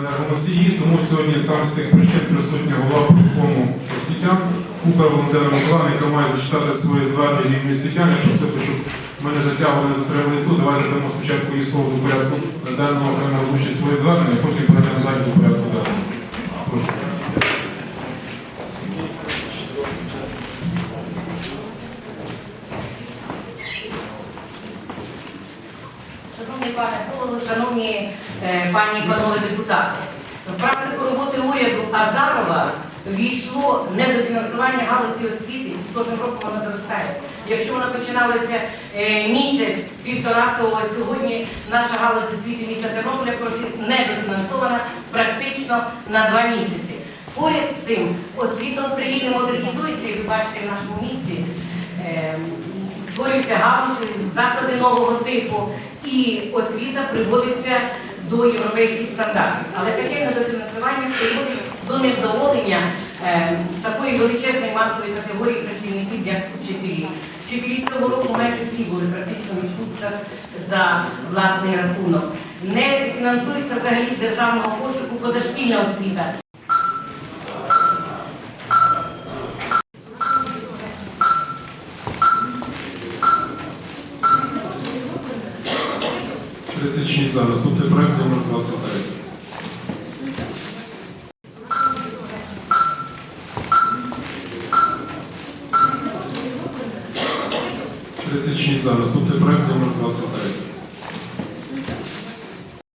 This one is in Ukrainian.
енергоносії, тому сьогодні сам з тих причин присутня голова виконкому освітян купа Валентина Миколаївна, яка має зачитати своє звернення від освітян. і просив, щоб ми не затягували, не затримали тут. Давайте дамо спочатку її слово до порядку денного, окремо озвучить своє звернення, потім далі до порядку денного. Шановний пане голово, шановні е, пані і панове депутати, в практику роботи уряду Азарова війшло недофінансування галузі освіти, і з кожним роком вона зростає. Якщо вона починалася е, місяць, півтора, то сьогодні наша галузь освіти міста Тернополя недофінансована практично на два місяці. Поряд з цим освіта в Україні модернізується, і ви бачите в нашому місті. е, створюються галузі, заклади нового типу, і освіта приводиться до європейських стандартів. Але таке недофінансування приводить до невдоволення е, такої величезної масової категорії працівників, як вчителі. Вчителі цього року майже всі були практично в відпустках за власний рахунок. Не фінансується взагалі державного пошуку позашкільна освіта. – 36 за. Наступний проект номер 23. Тридцять шість за. Наступний проект номер 23.